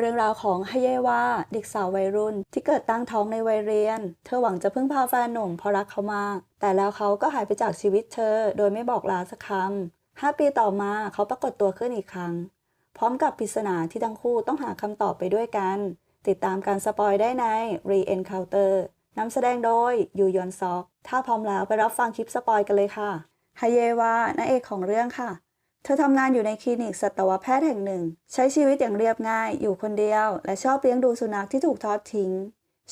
เรื่องราวของฮเยวาเด็กสาววัยรุ่น ที่เกิดตั้งท้องในวัยเรียน เธอหวังจะพึ่งพาแฟนหนุ่มเพราะรักเขามาก แต่แล้วเขาก็หายไปจากชีวิตเธอ โดยไม่บอกลาสักคำห้าปีต่อมาเขาปรากฏตัวขึ้นอีกครั้ง พร้อมกับปริศนาที่ทั้งคู่ต้องหาคำตอบไปด้วยกัน ติดตามการสปอยได้ใน Re-Encounter นำแสดงโดยยูยอนซอก ถ้าพร้อมแล้วไปรับฟังคลิปสปอยกันเลยค่ะฮเยวานางเอกของเรื่องค่ะ เธอทำงานอยู่ในคลินิกสัตวแพทย์แห่งหนึ่ง ใช้ชีวิตอย่างเรียบง่ายอยู่คนเดียว และชอบเลี้ยงดูสุนัขที่ถูกทอดทิ้ง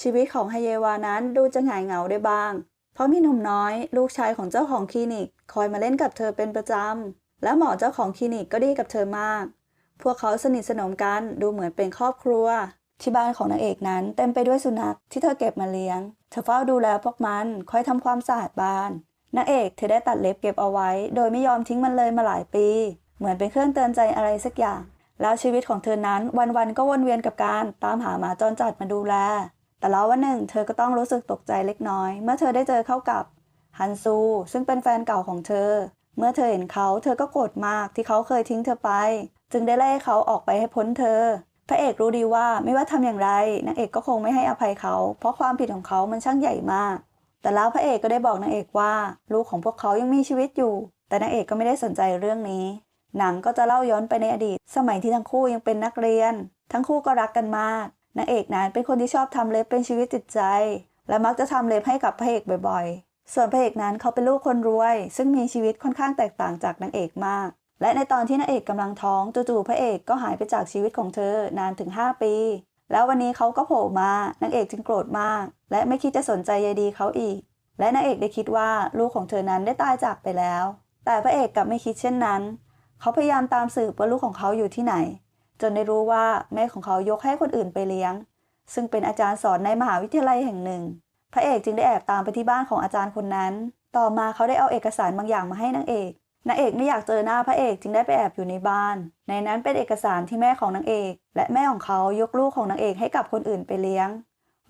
ชีวิตของไฮเยวานั้นดูจะหงายเหงาได้บ้าง เพราะมีหนุ่มน้อย ลูกชายของเจ้าของคลินิก คอยมาเล่นกับเธอเป็นประจำและหมอเจ้าของคลินิกก็ดีกับเธอมาก พวกเขาสนิทสนมกันดูเหมือนเป็นครอบครัว ที่บ้านของนางเอกนั้นเต็มไปด้วยสุนัขที่เธอเก็บมาเลี้ยง เธอเฝ้าดูแลพวกมันคอยทำความสะอาดบ้าน นางเอกเธอได้ตัดเล็บเก็บเอาไว้ โดยไม่ยอมทิ้งมันเลยมาหลายปี เหมือนเป็นเครื่องเตือนใจอะไรสักอย่าง แล้วชีวิตของเธอนั้นวันๆก็วนเวียนกับการตามหาหมาจรจัดมาดูแล แต่แล้ววันหนึ่ง เธอก็ต้องรู้สึกตกใจเล็กน้อย เมื่อเธอได้เจอเข้ากับฮันซู ซึ่งเป็นแฟนเก่าของเธอ เมื่อเธอเห็นเขาเธอก็โกรธมากที่เขาเคยทิ้งเธอไป จึงได้ไล่เขาออกไปให้พ้นเธอ พระเอกรู้ดีว่าไม่ว่าทำอย่างไรนางเอกก็คงไม่ให้อภัยเขา เพราะความผิดของเขามันช่างใหญ่มาก แต่แล้วพระเอกก็ได้บอกนางเอกว่า ลูกของพวกเขายังมีชีวิตอยู่ แต่นางเอกก็ไม่ได้สนใจเรื่องนี้ หนังก็จะเล่าย้อนไปในอดีต สมัยที่ทั้งคู่ยังเป็นนักเรียน ทั้งคู่ก็รักกันมาก นางเอกนั้นเป็นคนที่ชอบทำเล็บเป็นชีวิตจิตใจ และมักจะทำเล็บให้กับพระเอกบ่อยๆ ส่วนพระเอกนั้นเขาเป็นลูกคนรวย ซึ่งมีชีวิตค่อนข้างแตกต่างจากนางเอกมาก และในตอนที่นางเอกกำลังท้องจู่ๆพระเอกก็หายไปจากชีวิตของเธอนานถึง 5 ปี แล้ววันนี้เขาก็โผล่มานางเอกจึงโกรธมาก และไม่คิดจะสนใจใยดีเขาอีก และนางเอกได้คิดว่าลูกของเธอนั้นได้ตายจากไปแล้ว แต่พระเอกกลับไม่คิดเช่นนั้น เขาพยายามตามสืบว่าลูกของเขาอยู่ที่ไหน จนได้รู้ว่าแม่ของเขายกให้คนอื่นไปเลี้ยง ซึ่งเป็นอาจารย์สอนในมหาวิทยาลัยแห่งหนึ่ง พระเอกจึงได้แอบตามไปที่บ้านของอาจารย์คนนั้น ต่อมาเขาได้เอาเอกสารบางอย่างมาให้นางเอก นางเอกไม่อยากเจอหน้าพระเอกจึงได้ไปแอบอยู่ในบ้าน ในนั้นเป็นเอกสารที่แม่ของนางเอก และแม่ของเขายกลูกของนางเอกให้กับคนอื่นไปเลี้ยง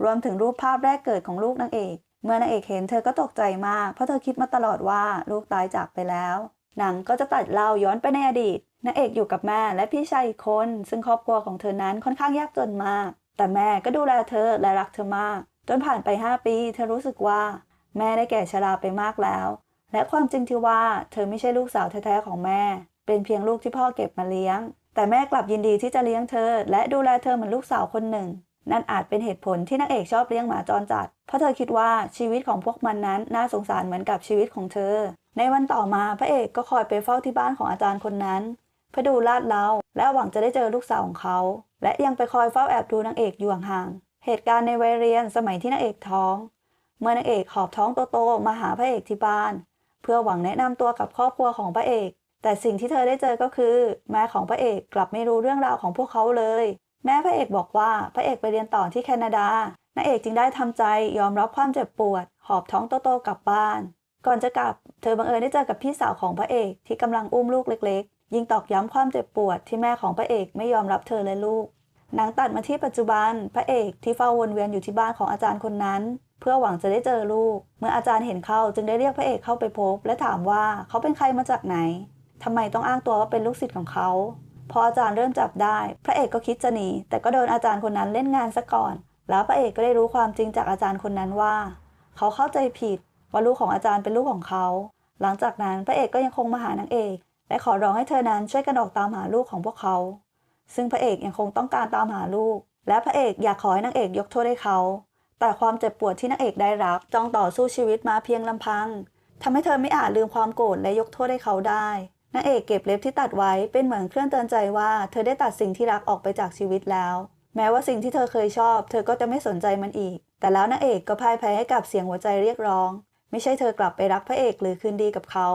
รวมถึงรูปภาพแรกเกิดของลูกนางเอก เมื่อนางเอกเห็นเธอก็ตกใจมาก เพราะเธอคิดมาตลอดว่าลูกตายจากไปแล้ว หนังก็จะตัดเล่าย้อนไปในอดีตนางเอกอยู่กับแม่และพี่ชายอีกคน ซึ่งครอบครัวของเธอนั้นค่อนข้างยากจนมาก แต่แม่ก็ดูแลเธอและรักเธอมาก จนผ่านไป 5 ปี เธอรู้สึกว่า แม่ได้แก่ชราไปมากแล้ว และความจริงที่ว่าเธอไม่ใช่ลูกสาวแท้ๆของแม่ เป็นเพียงลูกที่พ่อเก็บมาเลี้ยง แต่แม่กลับยินดีที่จะเลี้ยงเธอ และดูแลเธอเหมือนลูกสาวคนหนึ่ง นั่นอาจเป็นเหตุผลที่นางเอกชอบเลี้ยงหมาจรจัด เพราะเธอคิดว่าชีวิตของพวกมันนั้นน่าสงสารเหมือนกับชีวิตของเธอ ในวันต่อมาพระเอกก็คอยไปเฝ้าที่บ้านของอาจารย์คนนั้นเพื่อดูลาดเลาและหวังจะได้เจอลูกสาวของเขา และยังไปคอยเฝ้าแอบดูนางเอกอยู่ห่างๆเหตุการณ์ในวัยเรียนสมัยที่นางเอกท้อง เมื่อนางเอกหอบท้องโตๆมาหาพระเอกที่บ้าน พื่อหวังแนะนำตัวกับครอบครัวของพระเอก แต่สิ่งที่เธอได้เจอก็คือ แม่ของพระเอกกลับไม่รู้เรื่องราวของพวกเขาเลย แม่พระเอกบอกว่าพระเอกไปเรียนต่อที่แคนาดานางเอกจึงได้ทำใจยอมรับความเจ็บปวด หอบท้องโตๆกลับบ้าน ก่อนจะกลับ เธอบังเอิญได้เจอกับพี่สาวของพระเอกที่กำลังอุ้มลูกเล็กๆ ยิ่งตอกย้ำความเจ็บปวดที่แม่ของพระเอกไม่ยอมรับเธอและลูกหนังตัดมาที่ปัจจุบันพระเอกที่เฝ้าวนเวียนอยู่ที่บ้านของอาจารย์คนนั้น เพื่อหวังจะได้เจอลูก เมื่ออาจารย์เห็นเขาจึงได้เรียกพระเอกเข้าไปพบ และถามว่าเขาเป็นใครมาจากไหนทำไมต้องอ้างตัวว่าเป็นลูกศิษย์ของเขา พออาจารย์เริ่มจับได้ พระเอกก็คิดจะหนีแต่ก็โดนอาจารย์คนนั้นเล่นงานซะก่อน แล้วพระเอกก็ได้รู้ความจริงจากอาจารย์คนนั้นว่า เขาเข้าใจผิดว่าลูกของอาจารย์เป็นลูกของเขา หลังจากนั้นพระเอกก็ยังคงมาหานางเอกและขอร้องให้เธอนั้นช่วยกันออกตามหาลูกของพวกเขา ซึ่งพระเอกยังคงต้องการตามหาลูก และพระเอกอยากขอให้นางเอกยกโทษให้เขา แต่ความเจ็บปวดที่นางเอกได้รับจ้องต่อสู้ชีวิตมาเพียงลำพังทำให้เธอไม่อาจลืมความโกรธและยกโทษให้เขาได้นางเอกเก็บเล็บที่ตัดไว้เป็นเหมือนเครื่องเตือนใจว่า เธอได้ตัดสิ่งที่รักออกไปจากชีวิตแล้ว แม้ว่าสิ่งที่เธอเคยชอบ เธอก็จะไม่สนใจมันอีก แต่แล้วนางเอกก็พ่ายแพ้ให้กับเสียงหัวใจเรียกร้อง ไม่ใช่เธอกลับไปรักพระเอกหรือคืนดีกับเขา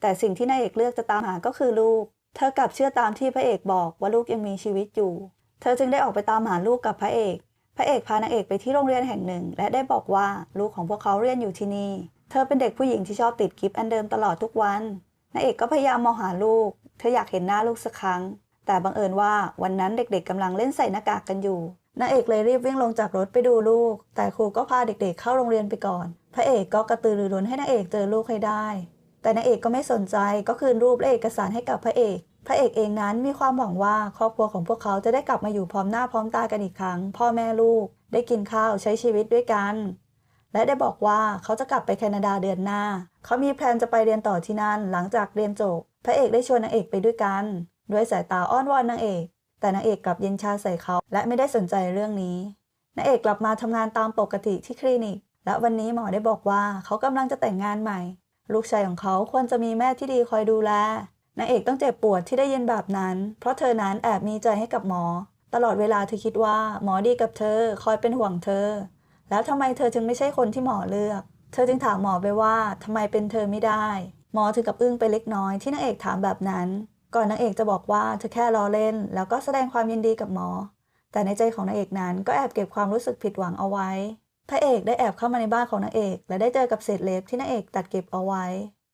แต่สิ่งที่นางเอกเลือกจะตามหาก็คือลูก เธอกลับเชื่อตามที่พระเอกบอกว่าลูกยังมีชีวิตอยู่ เธอจึงได้ออกไปตามหาลูกกับพระเอก พระเอกพานางเอกไปที่โรงเรียนแห่งหนึ่ง และได้บอกว่าลูกของพวกเขาเรียนอยู่ที่นี่ เธอเป็นเด็กผู้หญิงที่ชอบติดกิฟต์อันเดิมตลอดทุกวันนางเอกก็พยายามมองหาลูก เธออยากเห็นหน้าลูกสักครั้ง แต่บังเอิญว่าวันนั้นเด็กๆกำลังเล่นใส่หน้ากากกันอยู่นางเอกเลยรีบวิ่งลงจากรถไปดูลูก แต่ครูก็พาเด็กๆเข้าโรงเรียนไปก่อน พระเอกก็กระตือรือร้นให้นางเอกเจอลูกให้ได้ แต่นางเอกก็ไม่สนใจก็คืนรูปและเอกสารให้กับพระเอก พระเอกเองนั้นมีความหวังว่าครอบครัวของพวกเขาจะได้กลับมาอยู่พร้อมหน้าพร้อมตากันอีกครั้ง พ่อแม่ลูก ได้กินข้าวใช้ชีวิตด้วยกัน และได้บอกว่าเขาจะกลับไปแคนาดาเดือนหน้า เขามีแพลนจะไปเรียนต่อที่นั่นหลังจากเรียนจบ พระเอกได้ชวนนางเอกไปด้วยกัน ด้วยสายตาอ้อนวอนนางเอก แต่นางเอกกลับเย็นชาใส่เขาและไม่ได้สนใจเรื่องนี้นางเอกกลับมาทำงานตามปกติที่คลินิก และวันนี้หมอได้บอกว่าเขากำลังจะแต่งงานใหม่ ลูกชายของเขาควรจะมีแม่ที่ดีคอยดูแล นางเอกต้องเจ็บปวดที่ได้ยินแบบนั้น เพราะเธอนั้นแอบมีใจให้กับหมอ ตลอดเวลาเธอคิดว่าหมอดีกับเธอคอยเป็นห่วงเธอ แล้วทำไมเธอจึงไม่ใช่คนที่หมอเลือก เธอจึงถามหมอไปว่าทำไมเป็นเธอไม่ได้ หมอถึงกับอึ้งไปเล็กน้อยที่นางเอกถามแบบนั้น ก่อนนางเอกจะบอกว่าเธอแค่ล้อเล่น แล้วก็แสดงความยินดีกับหมอ แต่ในใจของนางเอกนั้นก็แอบเก็บความรู้สึกผิดหวังเอาไว้พระเอกได้แอบเข้ามาในบ้านของนางเอก และได้เจอกับเศษเล็บที่นางเอกตัดเก็บเอาไว้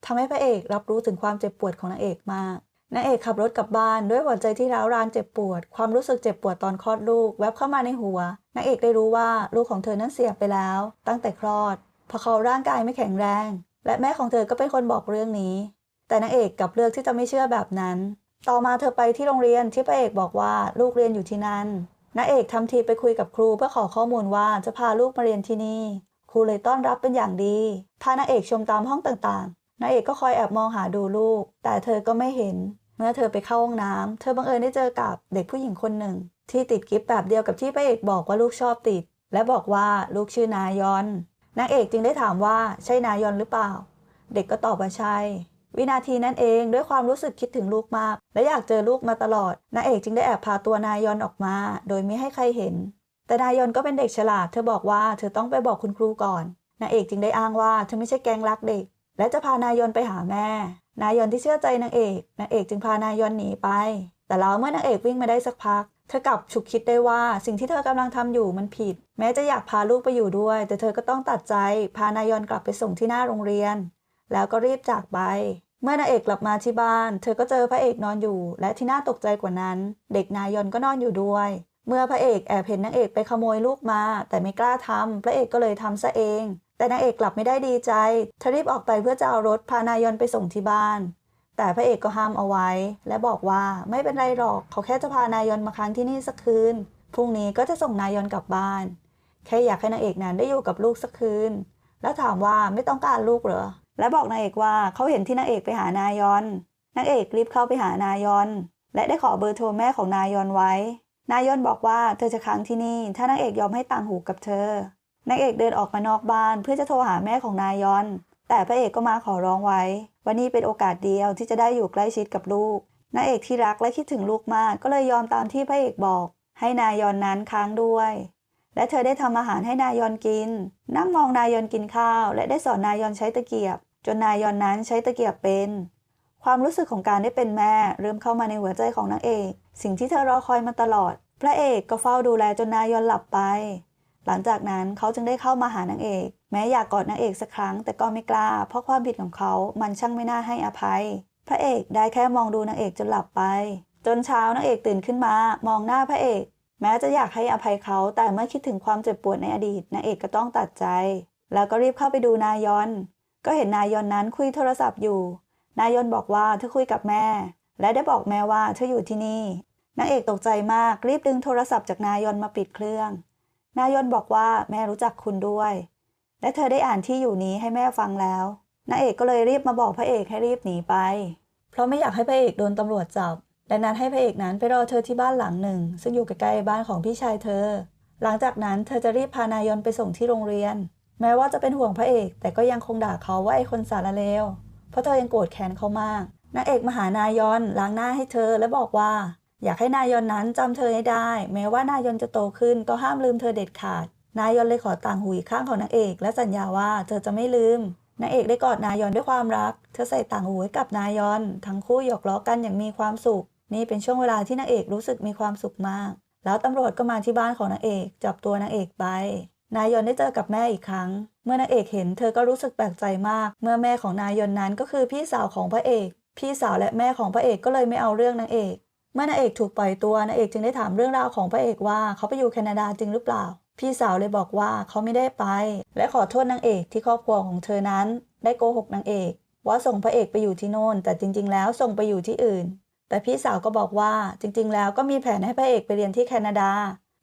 ทำให้พระเอกรับรู้ถึงความเจ็บปวดของนางเอกมากนางเอกขับรถกลับบ้านด้วยหัวใจที่ร้าวรานเจ็บปวด ความรู้สึกเจ็บปวดตอนคลอดลูก แวบเข้ามาในหัวนางเอกได้รู้ว่าลูกของเธอนั้นเสียไปแล้ว ตั้งแต่คลอดเพราะเขาร่างกายไม่แข็งแรง และแม่ของเธอก็เป็นคนบอกเรื่องนี้ แต่นางเอกกลับเลือกที่จะไม่เชื่อแบบนั้น ต่อมาเธอไปที่โรงเรียนที่พระเอกบอกว่าลูกเรียนอยู่ที่นั่นนางเอกทำทีไปคุยกับครูเพื่อขอข้อมูลว่าจะพาลูกมาเรียนที่นี่ ครูเลยต้อนรับเป็นอย่างดีพานางเอกชมตามห้องต่าง นางเอกก็คอยแอบมองหาดูลูก แต่เธอก็ไม่เห็น เมื่อเธอไปเข้าห้องน้ำเธอบังเอิญได้เจอกับเด็กผู้หญิงคนหนึ่ง ที่ติดกิฟต์แบบเดียวกับที่พระเอกบอกว่าลูกชอบติด และบอกว่าลูกชื่อนายอน นางเอกจึงได้ถามว่าใช่นายอนหรือเปล่า เด็กก็ตอบว่าใช่ วินาทีนั้นเองด้วยความรู้สึกคิดถึงลูกมาก และอยากเจอลูกมาตลอด นางเอกจึงได้แอบพาตัวนายอนออกมา โดยไม่ให้ใครเห็น แต่นายอนก็เป็นเด็กฉลาด เธอบอกว่าเธอต้องไปบอกคุณครูก่อน นางเอกจึงได้อ้างว่าเธอไม่ใช่แกงรักเด็ก และจะพานายอนไปหาแม่ นายอนที่เชื่อใจนางเอก นางเอกจึงพานายอนหนีไป แต่แล้วเมื่อนางเอกวิ่งมาได้สักพัก เธอกลับฉุกคิดได้ว่าสิ่งที่เธอกำลังทำอยู่มันผิด แม้จะอยากพาลูกไปอยู่ด้วย แต่เธอก็ต้องตัดใจ พานายอนกลับไปส่งที่หน้าโรงเรียน แล้วก็รีบจากไป เมื่อนางเอกกลับมาที่บ้าน เธอก็เจอพระเอกนอนอยู่ และที่น่าตกใจกว่านั้น เด็กนายอนก็นอนอยู่ด้วยเมื่อพระเอกแอบเห็นนางเอกไปขโมยลูกมา แต่ไม่กล้าทำพระเอกก็เลยทำซะเอง แต่นางเอกกลับไม่ได้ดีใจเธอรีบออกไปเพื่อจะเอารถพานายอนไปส่งที่บ้าน แต่พระเอกก็ห้ามเอาไว้ และบอกว่าไม่เป็นไรหรอก เขาแค่จะพานายอนมาค้างที่นี่สักคืน พรุ่งนี้ก็จะส่งนายอนกลับบ้าน แค่อยากให้นางเอกนั้นได้อยู่กับลูกสักคืน แล้วถามว่าไม่ต้องการลูกเหรอ และบอกนางเอกว่าเขาเห็นที่นางเอกไปหานายอนนางเอกรีบเข้าไปหานายอนและได้ขอเบอร์โทรแม่ของนายอนไว้ นายอนบอกว่าเธอจะค้างที่นี่ ถ้านางเอกยอมให้ต่างหูกับเธอ นางเอกเดินออกมานอกบ้านเพื่อจะโทรหาแม่ของนายยอน แต่พระเอกก็มาขอร้องไว้ ว่านี่เป็นโอกาสเดียวที่จะได้อยู่ใกล้ชิดกับลูกนางเอกที่รักและคิดถึงลูกมากก็เลยยอมตามที่พระเอกบอก ให้นายยอนนั้นค้างด้วย และเธอได้ทำอาหารให้นายยอนกิน นั่งมองนายยอนกินข้าว และได้สอนนายยอนใช้ตะเกียบ จนนายยอนนั้นใช้ตะเกียบเป็น ความรู้สึกของการได้เป็นแม่ เริ่มเข้ามาในหัวใจของนางเอก สิ่งที่เธอรอคอยมาตลอด พระเอกก็เฝ้าดูแลจนนายอนหลับไป หลังจากนั้นเขาจึงได้เข้ามาหานางเอก แม้อยากกอดนางเอกสักครั้งแต่ก็ไม่กล้า เพราะความผิดของเขามันช่างไม่น่าให้อภัย พระเอกได้แค่มองดูนางเอกจนหลับไป จนเช้านางเอกตื่นขึ้นมา มองหน้าพระเอก แม้จะอยากให้อภัยเขาแต่เมื่อคิดถึงความเจ็บปวดในอดีตนางเอกก็ต้องตัดใจ แล้วก็รีบเข้าไปดูนายอน ก็เห็นนายอนนั้นคุยโทรศัพท์อยู่ นายอนบอกว่าเธอคุยกับแม่ และได้บอกแม่ว่าเธออยู่ที่นี่นางเอกตกใจมากรีบดึงโทรศัพท์จากนายอนมาปิดเครื่อง นายอนบอกว่าแม่รู้จักคุณด้วย และเธอได้อ่านที่อยู่นี้ให้แม่ฟังแล้วนาเอกก็เลยรีบมาบอกพระเอกให้รีบหนีไป เพราะไม่อยากให้พระเอกโดนตำรวจจับดังนั้นให้พระเอกนั้นไปรอเธอที่บ้านหลังหนึ่ง ซึ่งอยู่ใกล้ๆบ้านของพี่ชายเธอ หลังจากนั้นเธอจะรีบพานายนไปส่งที่โรงเรียน แม้ว่าจะเป็นห่วงพระเอก แต่ก็ยังคงด่าเขาว่าไอ้คนสารเลวเพราะเธอยังโกรธแค้นเขามากนางเอกมาหานายอนล้างหน้าให้เธอและบอกว่า อยากให้นายอนนั้นจำเธอให้ได้ แม้ว่านายอนจะโตขึ้นก็ห้ามลืมเธอเด็ดขาด นายอนเลยขอต่างหูอีกข้างของนางเอก และสัญญาว่าเธอจะไม่ลืมนางเอกได้กอดนายอนด้วยความรัก เธอใส่ต่างหูให้กับนายอนทั้งคู่หยอกล้อกันอย่างมีความสุข นี่เป็นช่วงเวลาที่นางเอกรู้สึกมีความสุขมาก แล้วตำรวจก็มาที่บ้านของนางเอกจับตัวนางเอกไป นายอนได้เจอกับแม่อีกครั้ง เมื่อนางเอกเห็นเธอก็รู้สึกแปลกใจมาก เมื่อแม่ของนายอนนั้นก็คือพี่สาวของพระเอก พี่สาวและแม่ของพระเอกก็เลยไม่เอาเรื่องนางเอก มื่อนางเอกถูกปล่อยตัวนางเอกจึงได้ถามเรื่องราวของพระเอกว่าเขาไปอยู่แคนาดาจริงหรือเปล่า พี่สาวเลยบอกว่าเขาไม่ได้ไป และขอโทษนางเอกที่ครอบครัวของเธอนั้น ได้โกหกนางเอก ว่าส่งพระเอกไปอยู่ที่โน่น แต่จริง ๆ แล้วส่งไปอยู่ที่อื่น แต่พี่สาวก็บอกว่าจริง ๆ แล้วก็มีแผนให้พระเอกไปเรียนที่แคนาดา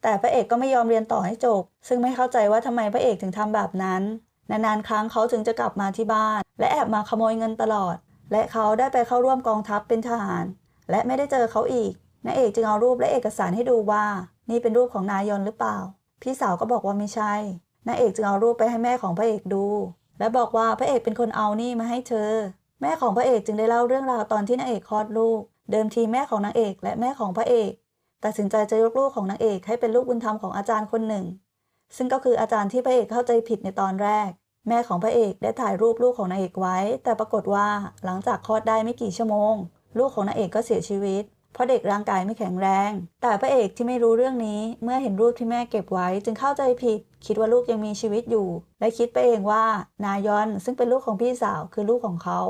แต่พระเอกก็ไม่ยอมเรียนต่อให้จบ ซึ่งไม่เข้าใจว่าทำไมพระเอกถึงทำแบบนั้น นานๆครั้งเขาถึงจะกลับมาที่บ้าน และแอบมาขโมยเงินตลอด และเขาได้ไปเข้าร่วมกองทัพเป็นทหาร และไม่ได้เจอเขาอีกนายเอกจึงเอารูปและเอกสารให้ดูว่า นี่เป็นรูปของนายอนหรือเปล่า พี่สาวก็บอกว่าไม่ใช่นายเอกจึงเอารูปไปให้แม่ของพระเอกดู และบอกว่าพระเอกเป็นคนเอานี่มาให้เธอ แม่ของพระเอกจึงได้เล่าเรื่องราวตอนที่นางเอกคลอดลูก เดิมทีแม่ของนางเอกและแม่ของพระเอกตัดสินใจจะยกลูกของนางเอกให้เป็นลูกบุญธรรมของอาจารย์คนหนึ่ง ซึ่งก็คืออาจารย์ที่พระเอกเข้าใจผิดในตอนแรก แม่ของพระเอกได้ถ่ายรูปลูกของนางเอกไว้ แต่ปรากฏว่าหลังจากคลอดได้ไม่กี่ชั่วโมง ลูกของนางเอกก็เสียชีวิต เพราะเด็กร่างกายไม่แข็งแรง แต่พระเอกที่ไม่รู้เรื่องนี้ เมื่อเห็นรูปที่แม่เก็บไว้จึงเข้าใจผิด คิดว่าลูกยังมีชีวิตอยู่ และคิดไปเองว่า นายอนซึ่งเป็นลูกของพี่สาวคือลูกของเขา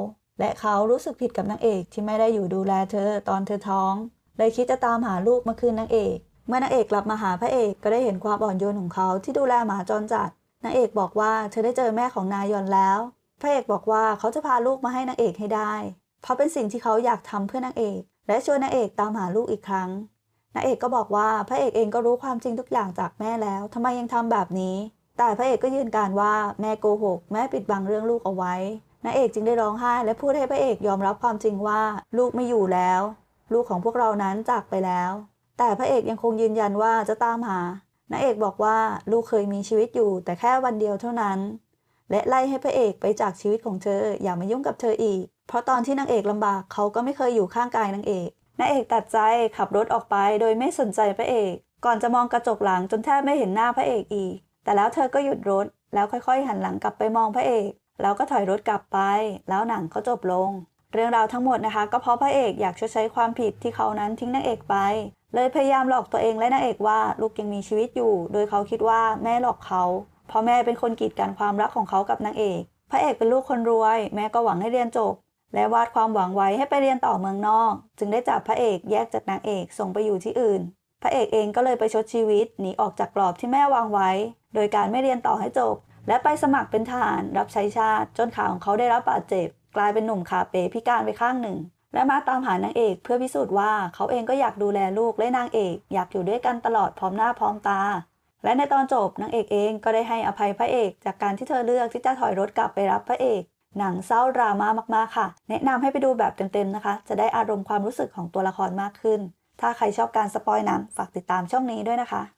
และเขารู้สึกผิดกับนางเอกที่ไม่ได้อยู่ดูแลเธอตอนเธอท้องเลยคิดจะตามหาลูกมาคืนนางเอกเมื่อนางเอกกลับมาหาพระเอกก็ได้เห็นความอ่อนโยนของเขาที่ดูแลหมาจรจัดนางเอกบอกว่าเธอได้เจอแม่ของนายอนแล้ว พระเอกบอกว่าเขาจะพาลูกมาให้นางเอกให้ได้ เพราะเป็นสิ่งที่เขาอยากทำเพื่อนางเอก และชวนนางเอกตามหาลูกอีกครั้งนางเอกก็บอกว่าพระเอกเองก็รู้ความจริงทุกอย่างจากแม่แล้วทำไมยังทำแบบนี้ แต่พระเอกก็ยืนการว่าแม่โกหก แม่ปิดบังเรื่องลูกเอาไว้นางเอกจึงได้ร้องไห้ และพูดให้พระเอกยอมรับความจริงว่าลูกไม่อยู่แล้ว ลูกของพวกเรานั้นจากไปแล้ว แต่พระเอกยังคงยืนยันว่าจะตามหานางเอกบอกว่าลูกเคยมีชีวิตอยู่ แต่แค่วันเดียวเท่านั้น และไล่ให้พระเอกไปจากชีวิตของเธออย่ามายุ่งกับเธออีก เพราะตอนที่นางเอกลำบากเขาก็ไม่เคยอยู่ข้างกายนางเอกนางเอกตัดใจขับรถออกไปโดยไม่สนใจพระเอก ก่อนจะมองกระจกหลังจนแทบไม่เห็นหน้าพระเอกอีก แต่แล้วเธอก็หยุดรถ แล้วค่อยๆ หันหลังกลับไปมองพระเอก แล้วก็ถอยรถกลับไป แล้วหนังก็จบลง เรื่องราวทั้งหมดนะคะ ก็เพราะพระเอกอยากชดใช้ความผิดที่เขานั้นทิ้งนางเอกไป เลยพยายามหลอกตัวเองและนางเอกว่าลูกยังมีชีวิตอยู่ โดยเขาคิดว่าแม่หลอกเขาเพราะแม่เป็นคนกีดกันความรักของเขากับนางเอก พระเอกเป็นลูกคนรวย แม่ก็หวังให้เรียนจบ และวาดความหวังไว้ให้ไปเรียนต่อเมืองนอก จึงได้จับพระเอกแยกจากนางเอกส่งไปอยู่ที่อื่น พระเอกเองก็เลยไปชดชีวิตหนีออกจากกรอบที่แม่วางไว้ โดยการไม่เรียนต่อให้จบ และไปสมัครเป็นทหารรับใช้ชาติ จนขาของเขาได้รับบาดเจ็บ กลายเป็นหนุ่มขาเป๋พิการไปข้างหนึ่ง และมาตามหานางเอกเพื่อพิสูจน์ว่าเขาเองก็อยากดูแลลูกและนางเอก อยากอยู่ด้วยกันตลอดพร้อมหน้าพร้อมตา และในตอนจบนางเอกเองก็ได้ให้อภัยพระเอก จากการที่เธอเลือกที่จะถอยรถกลับไปรับพระเอก หนังเศร้าดราม่ามากๆค่ะ แนะนำให้ไปดูแบบเต็มๆนะคะ จะได้อารมณ์ความรู้สึกของตัวละครมากขึ้น ถ้าใครชอบการสปอยหนังฝากติดตามช่องนี้ด้วยนะคะ